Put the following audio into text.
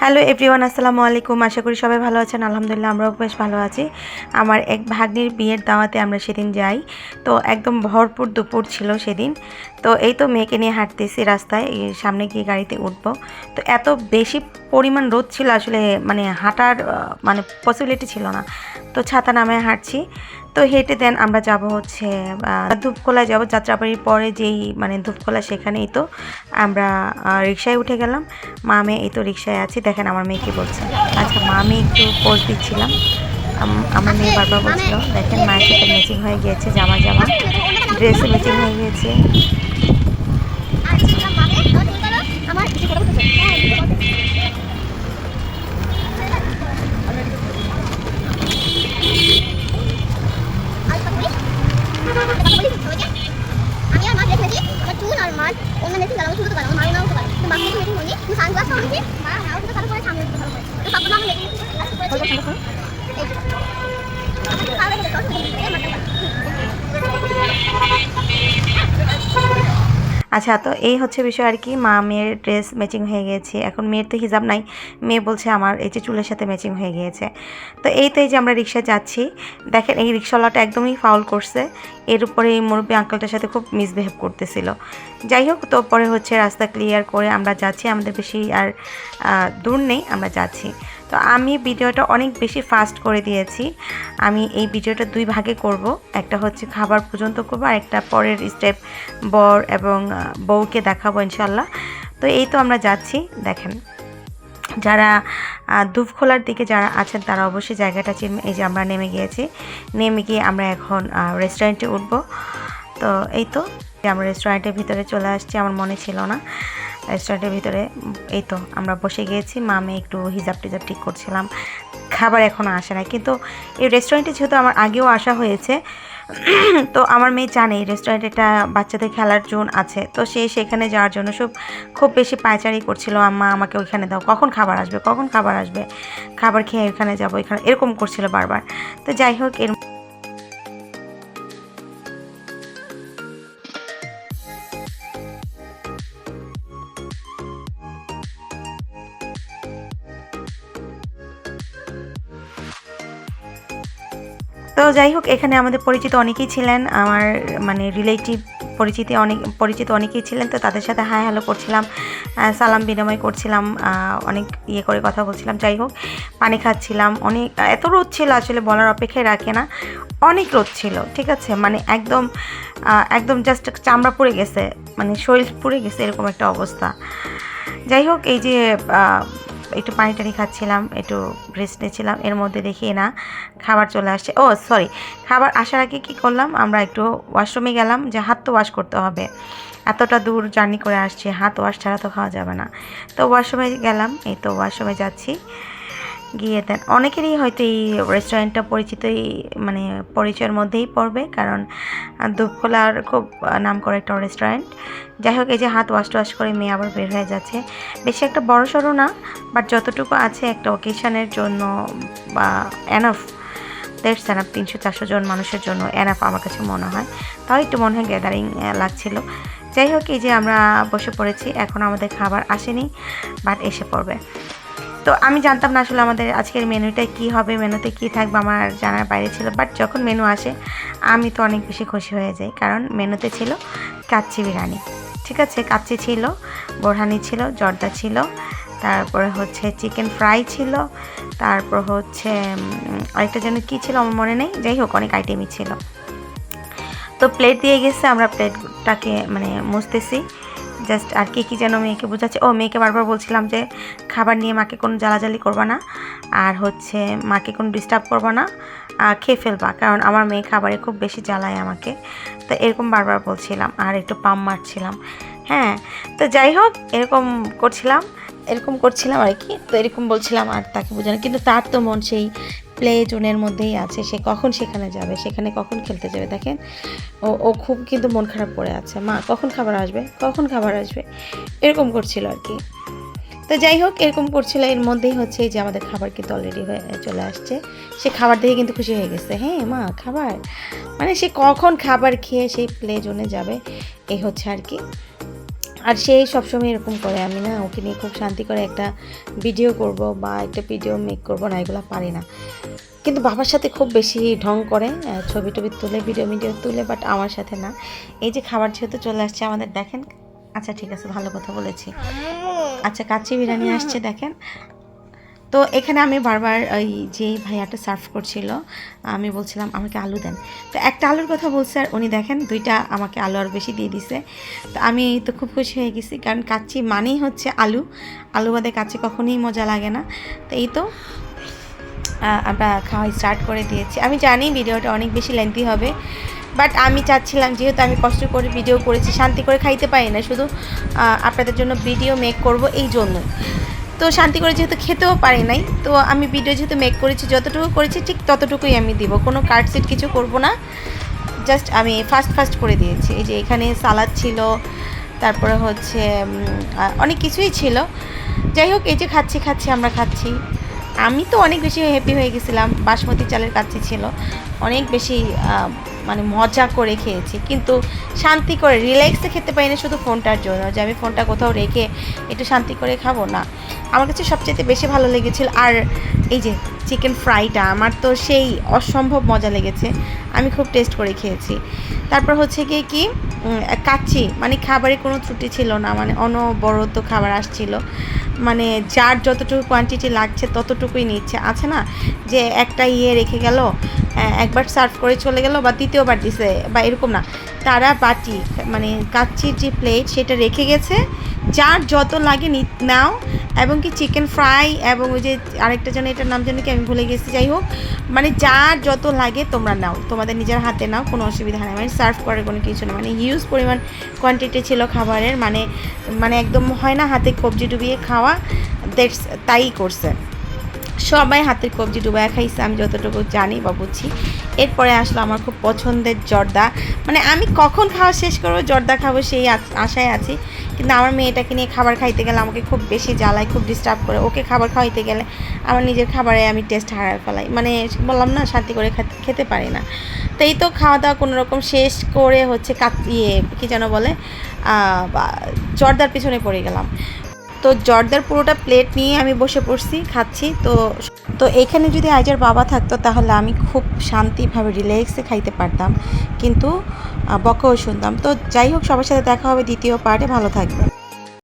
Hello everyone, আসসালামু আলাইকুম। আশা করি সবাই ভালো আছেন। আলহামদুলিল্লাহ, আমরাও বেশ ভালো আছি। আমার এক ভাগ্নির বিয়ের দাওয়াতে আমরা সেদিন যাই। তো একদম ভরপুর দুপুর ছিল সেদিন। তো এই তো মেয়েকে নিয়ে হাঁটতেছি রাস্তায় সামনে গিয়ে গাড়িতে উঠব। তো এত বেশি পরিমাণ রোদ ছিল, আসলে মানে হাঁটার মানে পসিবিলিটি ছিল না। তো ছাতা নামে হাঁটছি। তো হেঁটে দেন, আমরা যাব হচ্ছে ধূপখোলা যাব। যাত্রাবাড়ির পরে যেই মানে ধূপখোলা সেখানেই তো আমরা রিক্সায় উঠে গেলাম। মা মেয়ে এই তো রিক্সায় আছি, দেখেন আমার মেয়ে কি বলছে। আচ্ছা মা আমি একটু পোজ দিচ্ছিলাম। আমার মেয়ে বারবার বলছিল, দেখেন মায়ের সাথে ম্যাচিং হয়ে গিয়েছে জামা জামা ড্রেসে ম্যাচিং হয়ে গিয়েছে। মা ভালো করে সামনে দিতে ভালো করে তো সবগুলো আমার মেশিন আর করে ছিল এই যে। আমার তো ভালো লেগেছে, তো শুধু এই মাথাটা। আচ্ছা তো এই হচ্ছে বিষয় আর কি মা মেয়ের ড্রেস ম্যাচিং হয়ে গিয়েছে এখন মেয়ের তো হিজাব নাই। মেয়ে বলছে আমার এই যে চুলের সাথে ম্যাচিং হয়ে গিয়েছে। তো এই তো এই যে আমরা রিক্সায় যাচ্ছি। দেখেন, এই রিক্সাওয়ালাটা একদমই ফাউল করছে। এর উপরে এই মুরব্বী আঙ্কেলটার সাথে খুব মিসবিহেভ করতেছিল। যাই হোক, তো পরে হচ্ছে রাস্তা ক্লিয়ার করে আমরা যাচ্ছি। আমাদের বেশি আর দূর নেই, আমরা যাচ্ছি। তো আমি ভিডিওটা অনেক বেশি ফাস্ট করে দিয়েছি। আমি এই ভিডিওটা দুই ভাগে করব। একটা হচ্ছে খাবার পর্যন্ত করব আর একটা পরের স্টেপ বর এবং বউকে দেখাবো ইনশাল্লাহ তো এই তো আমরা যাচ্ছি, দেখেন। যারা ধূপখোলার দিকে যারা আছেন তারা অবশ্যই জায়গাটা চিনবে এই যে আমরা নেমে গিয়েছি। নেমে গিয়ে আমরা এখন রেস্টুরেন্টে উঠব। তো এই তো আমরা রেস্টুরেন্টের ভিতরে চলে আসছি, আমার মনে ছিল না। রেস্টুরেন্টের ভিতরে, এই তো আমরা বসে গিয়েছি মামে একটু হিজাব টিজাব ঠিক করছিলাম, খাবার এখনও আসে না কিন্তু এই রেস্টুরেন্টে যেহেতু আমার আগেও আসা হয়েছে, তো আমার মেয়ে জানে এই রেস্টুরেন্টে একটা বাচ্চাদের খেলার জোন আছে, তো সে সেখানে যাওয়ার জন্য সব খুব বেশি পায়চারি করছিল, আম্মা, আমাকে ওইখানে দাও, কখন খাবার আসবে, কখন খাবার আসবে? খাবার খেয়ে ওইখানে যাব, এখানে, এরকম করছিল বারবার, তো যাই হোক, এর তো যাই হোক, এখানে আমাদের পরিচিত অনেকেই ছিলেন। আমার মানে রিলেটিভ পরিচিতি অনেক, পরিচিত অনেকেই ছিলেন। তো তাদের সাথে হাই হ্যালো করছিলাম সালাম বিনিময় করছিলাম অনেক ইয়ে করে কথা বলছিলাম। যাই হোক, পানি খাচ্ছিলাম। অনেক, এত রোদ ছিল, আসলে বলার অপেক্ষায় রাখে না। অনেক রোদ ছিল, ঠিক আছে? মানে একদম একদম জাস্ট চামড়া পুড়ে গেছে। মানে শরীর পুড়ে গেছে, এরকম একটা অবস্থা। যাই হোক, এই যে একটু পানি টানি খাচ্ছিলাম, একটু রেস্ট নিয়েছিলাম এর মধ্যে দেখি না খাবার চলে আসছে। ও সরি খাবার আসার আগে কী করলাম, আমরা একটু ওয়াশরুমে গেলাম, যে হাত তো ওয়াশ করতে হবে। এতটা দূর জার্নি করে আসছে, হাত ওয়াশ ছাড়া তো খাওয়া যাবে না। তো ওয়াশরুমে গেলাম, এই তো ওয়াশরুমে যাচ্ছি। গিয়ে দেন। অনেকেরই হয়তো এই রেস্টুরেন্টটা পরিচিতই মানে পরিচয়ের মধ্যেই পড়বে কারণ আহ, ধূপখোলার খুব নাম করে একটা রেস্টুরেন্ট যাই হোক এই যে হাত ওয়াশ ওয়াশ করে মেয়ে আবার বের হয়ে যাচ্ছে। বেশি একটা বড় সড়ো না বাট যতটুকু আছে একটা ওকেশনের জন্য বা এনাফ দেড় এনাফ তিনশো চারশো জন মানুষের জন্য এনাফ আমার কাছে মনে হয়। তাও একটু মনে হয় গ্যাদারিং লাগছিল। যাই হোক এই যে আমরা বসে পড়েছি এখন আমাদের খাবার আসেনি বাট এসে পড়বে। তো আমি জানতাম না আসলে আমাদের আজকের মেনুটা কি হবে, মেনুতে কি থাকবে আমার জানার বাইরে ছিল। বাট যখন মেনু আসে, আমি তো অনেক বেশি খুশি হয়ে যাই, কারণ মেনুতে ছিল কাচ্চি বিরিয়ানি। ঠিক আছে, কাচ্চি ছিল, বোরহানি ছিল, জর্দা ছিল, তারপরে হচ্ছে চিকেন ফ্রাই ছিল, তারপর হচ্ছে আরেকটা যেন কী ছিল আমার মনে নেই, যাই হোক, অনেক আইটেমই ছিল। তো প্লেট দিয়ে গেছে, আমরা প্লেটটাকে মানে মুছতেছি। জাস্ট আর কি কী যেন মেয়েকে বোঝাচ্ছে। ও, মেয়েকে বারবার বলছিলাম যে খাবার নিয়ে মাকে কোনো জ্বালাজালি করবা না আর হচ্ছে মাকে কোনো ডিস্টার্ব করবা না খেয়ে ফেলবা। কারণ আমার মেয়ে খাবারে খুব বেশি জ্বালায় আমাকে। তো এরকম বারবার বলছিলাম আর একটু পাম্প মারছিলাম। হ্যাঁ তো যাই হোক, এরকম করছিলাম। এরকম করছিলাম আর কি। তো এরকম বলছিলাম আর তাকে বোঝানো। কিন্তু তার তো মন সেই প্লে জোনের মধ্যেই আছে। সে কখন সেখানে যাবে? সেখানে কখন খেলতে যাবে? দেখেন, ও ও খুব কিন্তু মন খারাপ করে আছে। মা, কখন খাবার আসবে? কখন খাবার আসবে? এরকম করছিল আর কি। তো যাই হোক, এরকম করছিল। এর মধ্যেই হচ্ছে যে আমাদের খাবার কিন্তু অলরেডি হয়ে, চলে আসছে। সে খাবার দেখে কিন্তু খুশি হয়ে গেছে। হ্যাঁ মা, খাবার? মানে সে কখন খাবার খেয়ে সেই প্লে জোনে যাবে? এই হচ্ছে আর কি। আর সে সবসময় এরকম করে, আমি না ওকে নিয়ে খুব শান্তি করে একটা ভিডিও করব বা একটা ভিডিও মেক করব না, এগুলো পারি না। কিন্তু বাবার সাথে খুব বেশি ঢং করে ছবি টবি তুলে ভিডিও ভিডিও তুলে বাট আমার সাথে না। এই যে খাবার যেহেতু চলে আসছে, আমাদের দেখেন আচ্ছা ঠিক আছে, ভালো কথা বলেছি। আচ্ছা কাচ্চি বিরিয়ানি আসছে, দেখেন। তো এখানে আমি বারবার ওই যে ভাইয়াটা সার্ভ করছিল, আমি বলছিলাম, আমাকে আলু দেন। তো একটা আলুর কথা বলছে, আর উনি দেখেন দুইটা আমাকে আলু আর বেশি দিয়ে দিছে। তো আমি তো খুব খুশি হয়ে গেছি, কারণ কাচ্চি মানেই হচ্ছে আলু। আলু বাদে কাচ্চি কখনোই মজা লাগে না। তো এই তো আমরা খাওয়া স্টার্ট করে দিয়েছি। আমি জানি ভিডিওটা অনেক বেশি লেন্থি হবে, বাট আমি চাচ্ছিলাম, যেহেতু আমি কষ্ট করে ভিডিও করেছি, শান্তি করে খাইতে পারি না, শুধু আপনাদের জন্য ভিডিও মেক করব এই জন্যই। তো শান্তি করে যেহেতু খেতেও পারি নাই, তো আমি ভিডিও যেহেতু মেক করেছি, যতটুকু করেছি ঠিক ততটুকুই আমি দিব। কোনো কার্ড কিছু করব না। জাস্ট আমি ফাস্ট ফাস্ট করে দিয়েছি। এই যে এখানে সালাদ ছিল, তারপরে হচ্ছে অনেক কিছুই ছিল। যাই হোক, এই যে খাচ্ছি খাচ্ছি, আমরা খাচ্ছি। আমি তো অনেক বেশি হ্যাপি হয়ে গেছিলাম। বাসমতি চালের কাচ্চি ছিল। অনেক বেশি মানে মজা করে খেয়েছি। কিন্তু শান্তি করে রিল্যাক্সে খেতে পারি না শুধু ফোনটার জন্য। যে আমি ফোনটা কোথাও রেখে একটু শান্তি করে খাব, না। আমার কাছে সবচেয়ে বেশি ভালো লেগেছিল, আর এই যে চিকেন ফ্রাইটা আমার তো সেই অসম্ভব মজা লেগেছে। আমি খুব টেস্ট করে খেয়েছি। তারপর হচ্ছে গিয়ে কি কাচ্চি মানে খাবারে কোনো ত্রুটি ছিল না মানে অনবরত খাবার আসছিল। মানে যার যতটুকু কোয়ান্টিটি লাগছে, ততটুকুই নিচ্ছে। আছে না? যে একটা ইয়ে রেখে গেল একবার সার্ভ করে চলে গেল, বা দ্বিতীয়বার দিছে, বা এরকম না। তারা বাটি মানে কাচ্চির যে প্লেট সেটা রেখে গেছে। যার যত লাগে নাও এবং কি চিকেন ফ্রাই এবং ওই যে আরেকটা যেন এটার নাম যেন কি, আমি ভুলে গেছি, যাই হোক। মানে যা যত লাগে তোমরা নাও, তোমাদের নিজের হাতে নাও, কোনো অসুবিধা নেই। মানে সার্ভ করার কোনো কিছু না। মানে হিউজ পরিমাণ কোয়ান্টিটি ছিল খাবারের মানে মানে একদম হয় না হাতে কবজি ডুবিয়ে খাওয়া দ্যাটস তাই করছে। সবাই হাতের কবজি ডুবায় খাইছে, আমি যতটুকু জানি বা বুঝি এরপরে আসলো আমার খুব পছন্দের জর্দা। মানে আমি কখন খাওয়া শেষ করব, জর্দা খাব সেই আশায় আছি। কিন্তু আমার মেয়েটাকে নিয়ে খাবার খাইতে গেলে আমাকে খুব বেশি জ্বালায়, খুব ডিস্টার্ব করে। ওকে খাবার খাওয়াইতে গেলে আমার নিজের খাবারে আমি টেস্ট হারায় ফেলাই। মানে বললাম না, শান্তি করে খেতে- পারি না। তো এই তো খাওয়া দাওয়া কোনো রকম শেষ করে হচ্ছে কাত ইয়ে কী যেন বলে জর্দার পিছনে পড়ে গেলাম। তো জর্দার পুরোটা প্লেট নিয়ে আমি বসে পড়ছি, খাচ্ছি। তো তো এখানে যদি আইজার বাবা থাকতো, তাহলে আমি খুব শান্তিভাবে রিল্যাক্সে খাইতে পারতাম। কিন্তু বকেও শুনতাম। তো যাই হোক, সবার সাথে দেখা হবে দ্বিতীয় পার্টে ভালো থাকবে